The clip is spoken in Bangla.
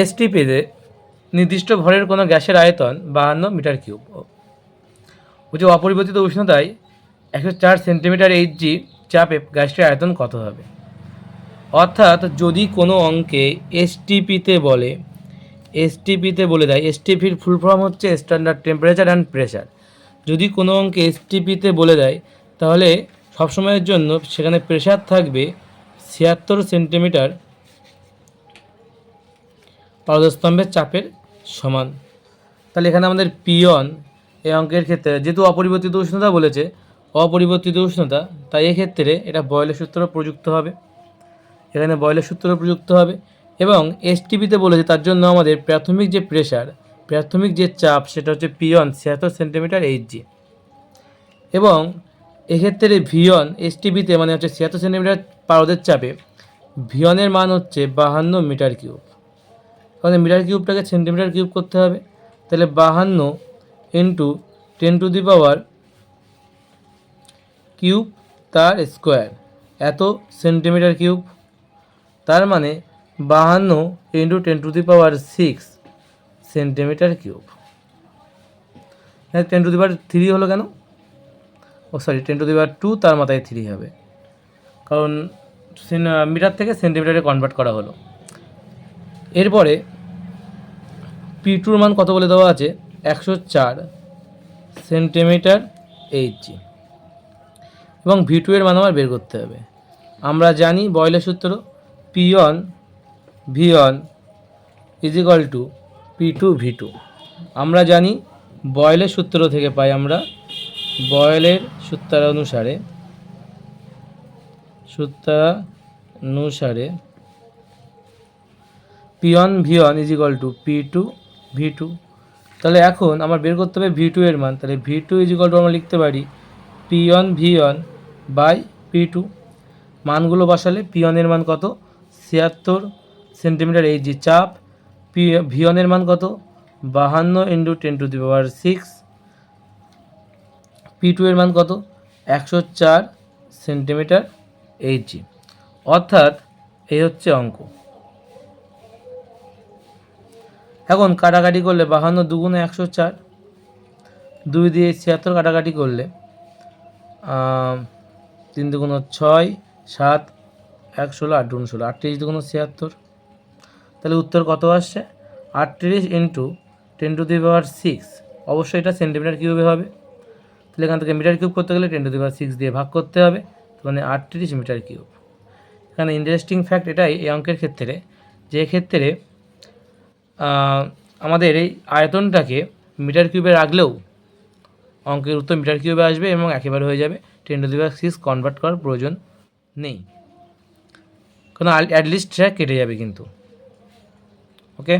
এসটিপিতে নির্দিষ্ট ভরের কোনো গ্যাসের আয়তন বাহান্ন মিটার কিউব। বলছে অপরিবর্তিত উষ্ণতায় একশো চার সেন্টিমিটার এইচজি চাপে গ্যাসটির আয়তন কত হবে? অর্থাৎ যদি কোনো অঙ্কে এসটিপিতে বলে এসটিপিতে বলে দেয়, এসটিপির ফুল ফর্ম হচ্ছে স্ট্যান্ডার্ড টেম্পারেচার অ্যান্ড প্রেশার যদি কোনো অঙ্কে এসটিপিতে বলে দেয়, তাহলে সবসময়ের জন্য সেখানে প্রেশার থাকবে ছিয়াত্তর সেন্টিমিটার পারদস্তম্ভের চাপের সমান। তাহলে এখানে আমাদের পিয়ন এই অঙ্কের ক্ষেত্রে যেহেতু অপরিবর্তিত উষ্ণতা বলেছে, অপরিবর্তিত উষ্ণতা, তাই এক্ষেত্রে এটা বয়লের সূত্র প্রযুক্ত হবে। এখানে বয়লের সূত্র প্রযুক্ত হবে এবং এসটিপিতে বলেছে তার জন্য আমাদের প্রাথমিক যে প্রেশার প্রাথমিক যে চাপ, সেটা হচ্ছে পিয়ন ছিয়াত্তর সেন্টিমিটার এইচজি এবং এক্ষেত্রে ভিয়ন এসটিপিতে মানে হচ্ছে ছিয়াত্তর সেন্টিমিটার পারদের চাপে ভিয়নের মান হচ্ছে বাহান্ন মিটার কিউব। তাহলে মিটার কিউবটাকে সেন্টিমিটার কিউব করতে হবে। তাহলে বাহান্ন into ten to the power cube তার স্কোয়ার। এত সেন্টিমিটার কিউব। তার মানে বাহান্ন into ten to the power six centimetre cube. হ্যাঁ ten to the power three হলো কেন? ও sorry ten to the power two তার মাথায় থ্রি হবে। কারণ মিটার থেকে সেন্টিমিটারে কনভার্ট করা হলো। এরপরে পি টুর মান কত বলে দেওয়া আছে? একশো চার সেন্টিমিটার এইচজি এবং ভি টু এর মান আমার বের করতে হবে। আমরা জানি বয়লের সূত্র P one V one is equal to P two V two আমরা জানি বয়লের সূত্র থেকে পাই আমরা বয়লের সূত্র অনুসারে সূত্রানুসারে P one V one is equal to P two V two তাহলে এখন আমার বের করতে হবে ভি টু এর মান। তাহলে V two is equal to আমরা লিখতে পারি P one V one by P two মানগুলো বসালে পি ওয়ানের মান কত? ছিয়াত্তর সেন্টিমিটার এই যে চাপ। পি ভি ওয়ানের মান কত? বাহান্ন into ten to the power six P two এর মান কত? একশো চার সেন্টিমিটার এইচজি অর্থাৎ এই হচ্ছে অঙ্ক। এখন কাটাকাটি করলে বাহান্ন দুগুণে একশো চার, দুই দিয়ে ছিয়াত্তর কাটাকাটি করলে তিন দুগুণ ছয়, সাত এক ষোলো, আট দুগুণ ষোলো, আটত্রিশ দুগুণ ছিয়াত্তর। তাহলে উত্তর কত আসছে? আটত্রিশ into ten to the power six অবশ্যই এটা সেন্টিমিটার কিউবে হবে। তাহলে এখান থেকে মিটার কিউব করতে গেলে ten to the power six দিয়ে ভাগ করতে হবে। মানে আটত্রিশ মিটার কিউব এখানে ইন্টারেস্টিং ফ্যাক্ট এটাই, এই অঙ্কের ক্ষেত্রে, যে ক্ষেত্রে আমাদের এই আয়তনটাকে মিটার কিউবে রাখলেও অঙ্কের উত্তর মিটার কিউবে আসবে এবং একেবারে হয়ে যাবে ten to the power six convert করার প্রয়োজন নেই। কারণ অ্যাটলিস্ট কেটে যাবে কিন্তু। ওকে